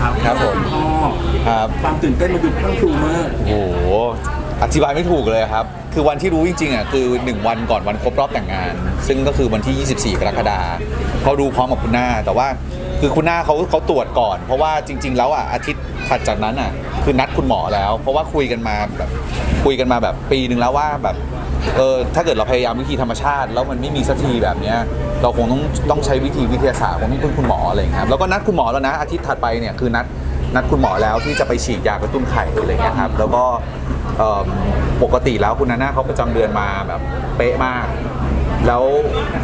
ครับครับผม พ่อครับ ความตื่นเต้นมันดูพรั่งพรูมากโอ้โหอธิบายไม่ถูกเลยครับ คือวันที่รู้จริงๆอะคือ 1 วันก่อนวันครบรอบแต่งงาน ซึ่งก็คือวันที่ 24 กรกฎาคมเขาดูพร้อมกับคุณหน้า แต่ว่าคือคุณหน้าเขาเขาตรวจก่อน เพราะว่าจริง ๆ แล้วอะอาทิตย์ถัดจากนั้นอะคือนัดคุณหมอแล้ว เพราะว่าคุยกันมาแบบคุยกันมาแบบปีหนึ่งแล้วว่าแบบ เออถ้าเกิดเราพยายามวิธีธรรมชาติ แล้วมันไม่มีสักทีแบบเนี้ยเราคงต้องต้องใช้วิธีวิทยาศาสตร์คงต้องพึ่งคุณหมออะไรอย่างเงี้ยครับแล้วก็นัดคุณหมอแล้วนะ อาทิตย์ถัดไปเนี่ยคือนัดนัดคุณหมอแล้วที่จะไปฉีดยากระตุ้นไข่อะไรอย่างเงี้ยครับแล้วก็เอิ่มปกติแล้วคุณนาน่าเขาประจำเดือนมาแบบเป๊ะมาก แล้ว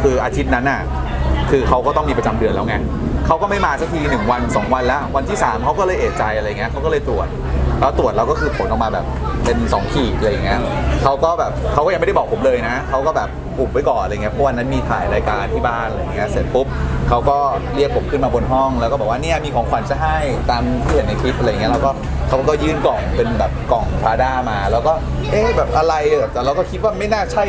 คืออาทิตย์นั้นน่ะคือเขาก็ต้องมีประจำเดือนแล้วไงเขาก็ไม่มาสักทีหนึ่งวันสองวันแล้ว วันที่สามเขาก็เลยเอะใจอะไรเงี้ยเขาก็เลยตรวจ แล้วตรวจแล้วก็คือผลออกมาแบบเป็นสองขีดอะไรอย่างเงี้ยเขาก็แบบเขาก็ยังไม่ได้บอกผมเลยนะเขาก็แบบอุบไว้ก่อนอะไรเงี้ยเพราะวันนั้นมีถ่ายรายการที่บ้านอะไรเงี้ยเสร็จปุ๊บเขาก็เรียกผมขึ้นมาบนห้อง แล้วก็บอกว่าเนี่ยมีของขวัญจะให้ตามที่เห็นในคลิปอะไรเงี้ยแล้วก็เขาก็ยื่นกล่องเป็นแบบกล่องพาด้ามา แล้วก็เอ๊ะแบบอะไรแบบแต่เราก็คิดว่าไม่น่าใช่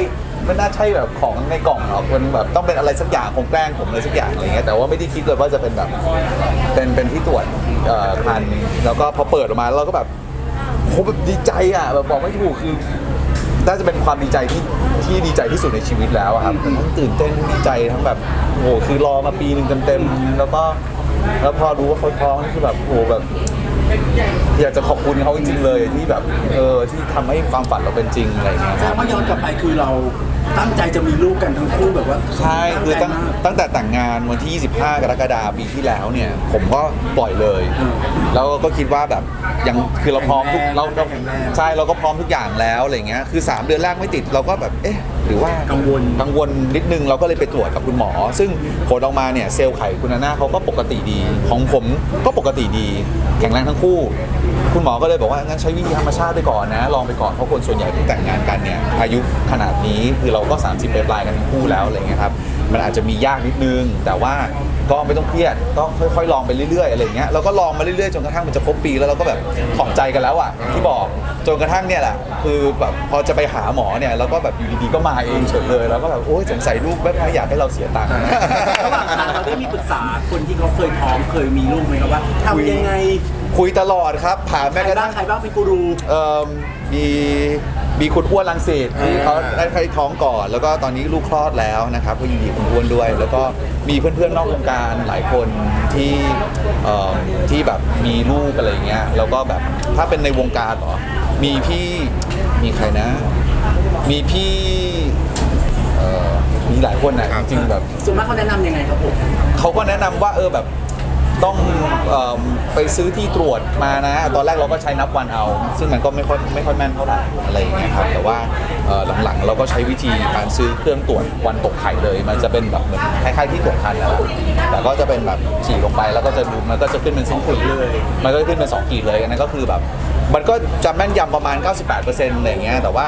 ไม่น่าใช่แบบของในกล่องหรอกมันแบบต้องเป็นอะไรสักอย่างคงแกล้งผมเลยสักอย่างอะไรเงี้ยแต่ว่าไม่ได้คิดเลยว่าจะเป็นแบบเป็นเป็นที่ตรวจเอ่อคันแล้วก็พอเปิดออกมาเราก็แบบโหแบบดีใจอะแบบบอกไม่ถูกคือน่าจะเป็นความดีใจที่ที่ดีใจที่สุดในชีวิตแล้วอะครับทั้งตื่นเต้นดีใจทั้งแบบโอ้โหคือรอมาปีหนึ่งเต็มๆแล้วก็แล้วพอรู้ว่าเขาท้องนี่คือแบบโอ้โหแบบอยากจะขอบคุณเขาจริงๆเลยที่แบบเออที่ทำให้ความฝันเราเป็นจริงอะไรอย่างเงี้ย แสดงว่าย้อนกลับไปคือเรา ตั้งใจจะมีลูกกันทั้งคู่แบบว่าใช่คือตั้งใจมาก ตั้งแต่แต่งงานวันที่ 25 กรกฎาคมปีที่แล้วเนี่ย ผมก็ปล่อยเลย อืมแล้วก็คิดว่าแบบยังคือเราพร้อมทุกแข็งแรงเราเราแข็งแรง ใช่เราก็พร้อมทุกอย่างแล้วอะไรเงี้ยคือ 3 เดือนแรกไม่ติดเราก็แบบเอ๊ะ หรือว่ากังวลกังวลนิดนึงเราก็เลยไปตรวจกับคุณหมอ ซึ่งผลออกมาเนี่ยเซลล์ไข่คุณนาน่าเขาก็ปกติดี ของผมก็ปกติดี แข็งแรงทั้งคู่ คุณหมอก็เลยบอกว่างั้นใช้วิธีธรรมชาติไปก่อนนะ ลองไปก่อนเพราะคนส่วนใหญ่ที่แต่งงานกันเนี่ยอายุขนาดนี้คือเราก็ 30ปลายๆกันทั้งคู่แล้วอะไรเงี้ยครับมันอาจจะมียากนิดนึง แต่ว่า ก็ไม่ต้องเครียดก็ค่อยๆลองไปเรื่อยๆอะไรเงี้ยเราก็ลองมาเรื่อยๆจนกระทั่งมันจะครบปีแล้วเราก็แบบขอบใจกันแล้วอะอย่างที่บอกจนกระทั่งเนี่ยแหละคือแบบพอจะไปหาหมอเนี่ยเราก็แบบอยู่ดีๆก็มาเองเฉยเลยแล้วก็แบบโอ้ยสงสัยลูกไม่ไม่อยากให้เราเสียตังค์ระหว่างทางเราได้มีปรึกษาคนที่เขาเคยท้องเคยมีลูกไหมครับว่าทำยังไงคุยตลอดครับถามใครแม้กระบ้าทั่งงใครบ้างเป็นกูรู เอ่อมี มีคุณอ้วนลังสิตที่อ่าเขาได้ใครท้องก่อน แล้วก็ตอนนี้ลูกคลอดแล้วนะครับก็ยินดีคุณอ้วนด้วย แล้วก็มีเพื่อนๆนอกวงการหลายคนที่เอ่อที่แบบมีลูกอะไรอย่างเงี้ยแล้วก็แบบถ้าเป็นในวงการเหรอมีพี่มีใครนะ มีพี่เอ่อมีหลายคนนะจริงๆแบบ ส่วนมากเขาแนะนำยังไงครับผม เขาก็แนะนำว่าเออแบบ ต้องเอมไปซื้อที่ตรวจมานะ ตอนแรกเราก็ใช้นับวันเอา ซึ่งมันก็ไม่ค่อยไม่ค่อยแม่นเท่าไหร่อะไรอย่างเงี้ยครับแต่ว่าเอ่อหลังๆเราก็ใช้วิธีการซื้อเครื่องตรวจวันตกไข่เลย มันจะเป็นแบบเหมือนคล้ายๆที่ตรวจคันนั่นแหละแต่ก็จะเป็นแบบฉีดลงไปแล้วก็จะดูมันก็จะขึ้นเป็นสองขีดเลยมันก็จะขึ้นเป็นสองขีดเลยอันนั้นก็คือแบบ มันก็จะแม่นยำประมาณ 98%อะไรอย่างเงี้ยแต่ว่า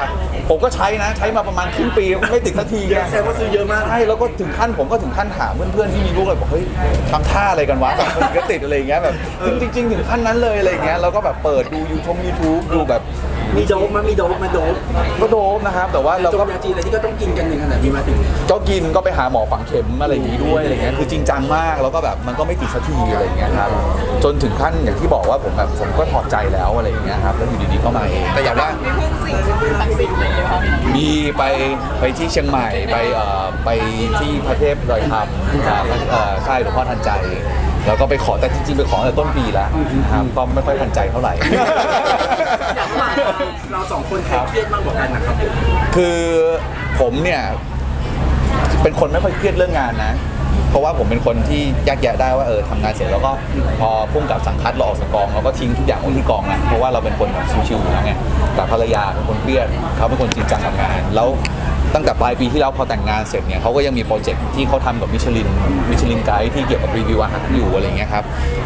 ผมก็ใช้นะใช้มาประมาณครึ่งปีไม่ติดสักทีไง แสดงว่าซื้อเยอะมาก ใช่แล้วก็ถึงขั้นผมก็ถึงขั้นถามเพื่อนๆที่มีลูกเลยบอกเฮ้ยทำท่าอะไรกันวะแบบมันก็ติดอะไรอย่างเงี้ยแบบจริงๆถึงขั้นนั้นเลยอะไรอย่างเงี้ยเราก็แบบเปิดดูยูทูบยูทูบดูแบบมีโดบมามีโดบมาโดบก็โดมนะครับ แต่ว่าเราจก็ บยาจีนอะไรที่ก็ต้องกินกันอย่างขนาดนี้มาถึง ก็กินก็ไปหาหมอฝังเข็มอะไรอย่างงี้ด้วยอะไรเงี้ยคือจริงจังมากแล้วก็แบบมันก็ไม่ติดสักทีอะไรอย่างเงี้ยครับจนถึงขั้นอย่างที่บอกว่าผมแบบผมก็ถอดใจแล้วอะไรอย่างเงี้ยครับแล้วอยู่ดีๆก็มาเองแต่อย่างว่ามีไปไปที่เชียงใหม่ไปเอ่อไปที่พระเทพดอยคำครับเอ่อค่ายหลวงพ่อทันใจ แล้วก็ไปขอแต่จริงๆไปขอตั้งแต่ต้นปีแล้วนะครับก็ไม่ค่อยทันใจเท่าไหร่ อย่างว่าเราสองคนใครเครียดมากกว่ากันนะครับผมคือผมเนี่ยเป็นคนไม่ค่อยเครียดเรื่องงานนะ เพราะว่าผมเป็นคนที่แยกแยะได้ว่าเออทำงานเสร็จแล้วก็พอพุ่งกับสังคัดเราออกจากกองเราก็ทิ้งทุกอย่างไว้ที่กองนะเพราะว่าเราเป็นคนแบบชิวๆอยู่แล้วไงแต่ภรรยาเป็นคนเครียดเขาเป็นคนจริงจังกับงาน แล้ว ตั้งแต่ปลายปีที่แล้วพอแต่งงานเสร็จเนี่ยเขาก็ยังมีโปรเจกต์ที่เขาทำกับมิชลินมิชลินไกด์ที่เกี่ยวกับรีวิวอาหารอยู่อะไรเงี้ยครับ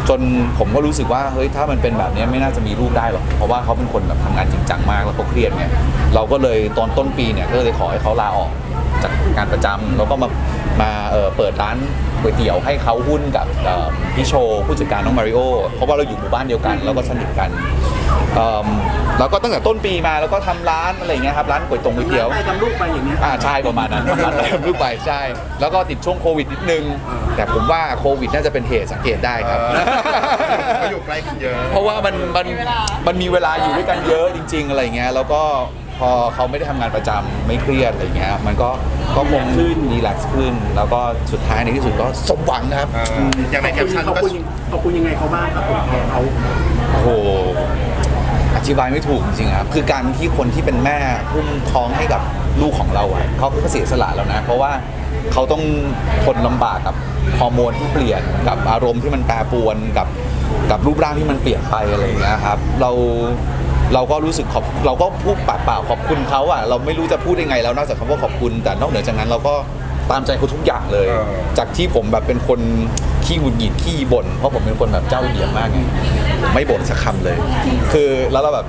จนผมก็รู้สึกว่าเฮ้ยถ้ามันเป็นแบบนี้ไม่น่าจะมีลูกได้หรอกเพราะว่าเขาเป็นคนแบบทำงานจริงจังมากแล้วเขาเครียดเนี่ยเราก็เลยตอนต้นปีเนี่ยก็เลยขอให้เขาลาออกจากงานประจำแล้วก็มามาเเปิดร้าน ก๋วยเตี๋ยวให้เขาหุ้นกับเอ่อพี่โชว์ผู้จัดการน้องมาริโอเพราะว่าเราอยู่หมู่บ้านเดียวกัน แล้วก็สนิทกันเอิ่มแล้วก็ตั้งแต่ต้นปีมาแล้วก็ทำร้านอะไรอย่างเงี้ยครับร้านก๋วยตงก๋วยเตี๋ยวไปทำลูกไปอย่างเงี้ยอ่าใช่ประมาณนั้นประมาณนั้นรูปไปใช่ แล้วก็ติดช่วงโควิดนิดนึงอ่าแต่ผมว่าโควิดน่าจะเป็นเหตุสังเกตได้ครับก็อยู่ใกล้กันเยอะเพราะว่ามันมันมันมีเวลาอยู่ด้วยกันเยอะจริง ๆ อะไรเงี้ยแล้วก็ พอเขาไม่ได้ทำงานประจำไม่เครียดอะไรเงี้ยมันก็ก็คงขึ้นรีแลกซ์ขึ้น แล้วก็สุดท้ายในที่สุดก็สมหวังนะครับ เอออย่างในแคปชั่นขอบก็คุณขอบคุณยังไงเขาบ้างครับผมพอเขาโอ้โหอธิบายไม่ถูกจริงๆครับ คือการที่คนที่เป็นแม่อุ้มท้องให้กับลูกของเราอะเขาก็เสียสละแล้วนะ เพราะว่าเขาต้องทนลำบากกับฮอร์โมนที่เปลี่ยนกับอารมณ์ที่มันแปรปรวนกับกับรูปร่างที่มันเปลี่ยนไปอะไรอย่างเงี้ยครับ เรา เราก็รู้สึกขอบเราก็พูดปากเปล่าขอบคุณเขาอะเราไม่รู้จะพูดยังไงแล้วนอกจากคำว่าขอบคุณ แต่นอกเหนือจากนั้นเราก็ตามใจเขาทุกอย่างเลยจากที่ผมแบบเป็นคนขี้หงุดหงิดขี้บ่นเพราะผมเป็นคนแบบเจ้าเหยียบมากไงผมไม่บ่นสักคำเลย คือแล้วเราแบบ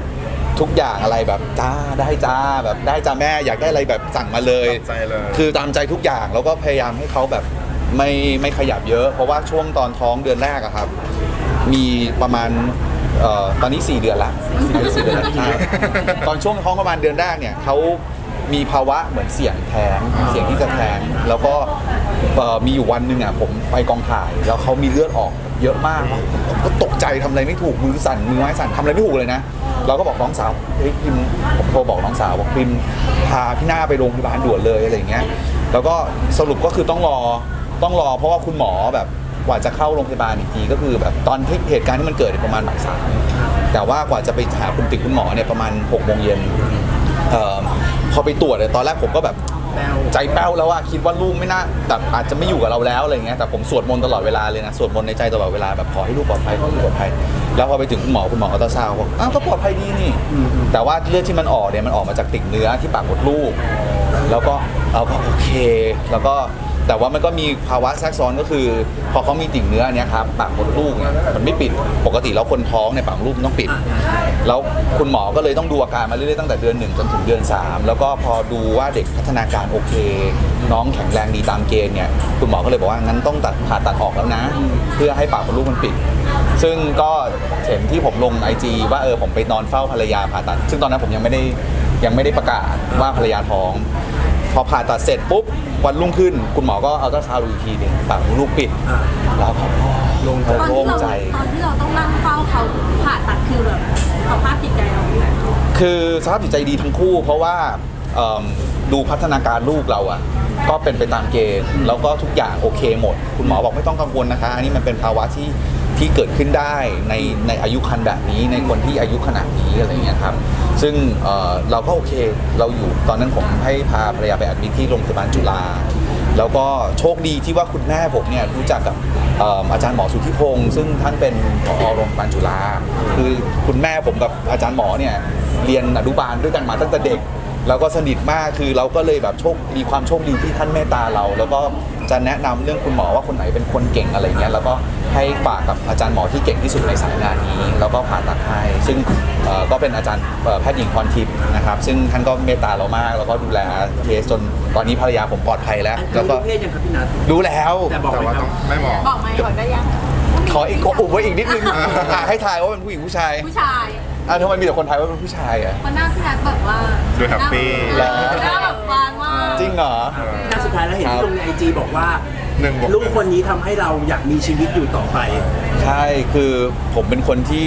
ทุกอย่างอะไรแบบจ้าได้จ้าแบบได้จ้าแม่อยากได้อะไรแบบสั่งมาเลย ตามใจเลย คือตามใจทุกอย่างแล้วก็พยายามให้เขาแบบไม่ไม่ขยับเยอะ เพราะว่าช่วงตอนท้องเดือนแรกอะครับ มีประมาณ เอ่อตอนนี้ 4 เดือนละสี่เดือนสี่เดือนละใช่ตอนช่วงท้องประมาณเดือนแรกเนี่ยเขามีภาวะเหมือนเสี่ยงแท้งเสี่ยงที่จะแท้งแล้วก็เอ่อมีอยู่วันหนึ่งอะผมไปกองถ่ายแล้วเขามีเลือดออกเยอะมากผมก็ตกใจทำอะไรไม่ถูกมือสั่นมือไม้สั่นทำอะไรไม่ถูกเลยนะ เราก็บอกน้องสาวเฮ้ยพิมผมโทรบอกน้องสาวบอกพิมพาพี่หน้าไปโรงพยาบาลด่วนเลยอะไรอย่างเงี้ยแล้วก็สรุปก็คือต้องรอต้องรอเพราะว่าคุณหมอแบบ กว่าจะเข้าโรงพยาบาลอีกทีก็คือแบบตอนที่เหตุการณ์ที่มันเกิดเนี่ยประมาณบ่ายสามแต่ว่ากว่าจะไปหาคุณติกคุณหมอเนี่ยประมาณ6กโมงเย็นเอ่อพอไปตรวจเนี่ยตอนแรกผมก็แบบใจแป้วแล้วว่าคิดว่าลูกไม่น่าแบบอาจจะไม่อยู่กับเราแล้วอะไรเงี้ยแต่ผมสวดมนต์ตลอดเวลาเลยนะสวดมนต์ในใจตลอดเวลาแบบขอให้ลูกปลอดภัยขอให้ลูกปลอดภัยแล้วพอไปถึงคุณหมอคุณหมออัลตราซาวบอกอ้าวก็ปลอดภัยดีนี่ แต่ว่าเลือดที่มันออกเนี่ยมันออกมาจากติ่งเนื้อที่ปากมดลูก แล้วก็เราก็โอเค แล้วก็ แต่ว่ามันก็มีภาวะแทรกซ้อนก็คือ พอเขามีติ่งเนื้อเนี่ยครับปากมดลูกเนี่ยมันไม่ปิดปกติแล้วคนท้องในยปากมดลูกมันต้องปิด แล้วคุณหมอก็เลยต้องดูอาการมาเรื่อยๆตั้งแต่เดือนหนึ่งจนถึงเดือน 3 แล้วก็พอดูว่าเด็กพัฒนาการโอเค น้องแข็งแรงดีตามเกณฑ์เนี่ยคุณหมอก็เลยบอกว่างั้นต้องตัดผ่าตัดออกแล้วนะ เพื่อให้ปากมดลูกมันปิด ซึ่งก็เห็นที่ผมลงไอจีว่าเออผมไปนอนเฝ้าภรรยาผ่าตัด ซึ่งตอนนั้นผมยังไม่ได้ยังไม่ได้ประกาศว่าภรรยาท้อง พอผ่าตัดเสร็จปุ๊บวันรุ่งขึ้น คุณหมอก็เอาตราซาวด์ดูอีกทีหนึงปากมดลูกปิดอ่าแล้วก็ลงโล่ตอนที่งเราใจ ตอนที่เราต้องนั่งเฝ้าเขาผ่าตัดคือแบบสภาพจิตใจเราเป็นไงคือสภาพจิตใจดีทั้งคู่ เพราะว่าเอิ่มดูพัฒนาการลูกเราอะก็เป็นไปตามเกณฑ์แล้วก็ทุกอย่างโอเคหมด คุณหมอบอกไม่ต้องกังวลนะคะ อันนี้มันเป็นภาวะที่ ที่เกิดขึ้นได้ในในอายุคันแบบนี้ในคนที่อายุขนาดนี้อะไรเงี้ยครับ ซึ่งเอ่อเราก็โอเคเราอยู่ตอนนั้นผมให้พาภรรยาไปแอดมิทที่โรงพยาบาลจุฬาแล้วก็โชคดีที่ว่าคุณแม่ผมเนี่ยรู้จักกับเอิ่มอาจารย์หมอสุทธิพงศ์ซึ่งท่านเป็นผอโรงพยาบาลจุฬาคือคุณแม่ผมกับอาจารย์หมอเนี่ยเรียนอนุบาลด้วยกันมาตั้งแต่เด็ก แล้วก็สนิทมากคือเราก็เลยแบบโชคมีความโชคดีที่ท่านเมตตาเรา แล้วก็ จะแนะนำเรื่องคุณหมอว่าคนไหนเป็นคนเก่งอะไรเงี้ยแล้วก็ให้ฝากกับอาจารย์หมอที่เก่งที่สุดในสายงานนี้ แล้วก็ผ่าตัดให้ซึ่งเอ่อก็เป็นอาจารย์เอ่อแพทย์หญิงพรทิพย์นะครับซึ่งท่านก็เมตตาเรามาก แล้วก็ดูแลเคสจนตอนนี้ภรรยาผมปลอดภัยแล้วอันแล้วนี้ก็เพศยังครับพี่นัทรู้แล้วแต่บอกแต่ไหมว่าคต้รัอบงไม่บอกบอกไหมบอกได้ยังขออีกขออุบไว้อีกนิดนึงอะให้ทายว่าเป็นผู้หญิงผู้ชายผู้ชายอะทำไมมีแต่คนทายว่าเป็นผู้ชายอะคนหน้าพี่นัทแบบว่าดูแฮปปี้เหรอหน้าแบบบานมาก จริงเหรอพี่นัทสุดท้ายแล้วเห็นครับที่ลงในไอจีบอกว่าหนึ่งบวก ลูกคนนี้ทำให้เราอยากมีชีวิตอยู่ต่อไป ใช่คือผมเป็นคนที่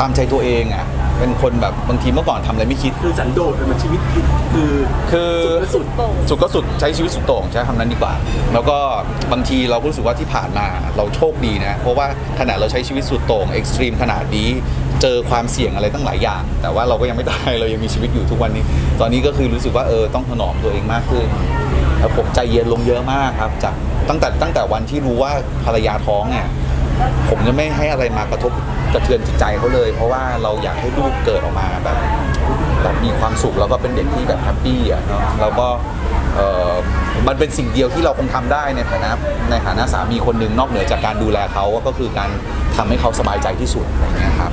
ตามใจตัวเองอะ เป็นคนแบบบางทีเมื่อก่อนทำอะไรไม่คิด คือสันโดษเป็นชีวิตคือคือสุดก็สุด สุดก็สุดใช้ชีวิตสุดโต่งใช้คำนั้นดีกว่า แล้วก็บางทีเราก็รู้สึกว่าที่ผ่านมาเราโชคดีนะ เพราะว่าขนาดเราใช้ชีวิตสุดโต่งเอ็กซ์ตรีมขนาดนี้ เจอความเสี่ยงอะไรตั้งหลายอย่าง แต่ว่าเราก็ยังไม่ตายเรายังมีชีวิตอยู่ทุกวันนี้ ตอนนี้ก็คือรู้สึกว่าเออต้องถนอมตัวเองมากขึ้นแล้วผมใจเย็นลงเยอะมากครับจากตั้งแต่ตั้งแต่วันที่รู้ว่าภรรยาท้องเนี่ยผมจะไม่ให้อะไรมากระทบกระเทือนจิตใจเขาเลย เพราะว่าเราอยากให้ลูกเกิดออกมาแบบแบบมีความสุขแล้วก็เป็นเด็กที่แบบแฮปปี้อะเนาะแล้วก็มันเป็นสิ่งเดียวที่เราคงทำได้ในฐานะในฐานะสามีคนหนึ่งนอกเหนือจากการดูแลเขาก็คือการทำให้เขาสบายใจที่สุดอะไรเงี้ยครับ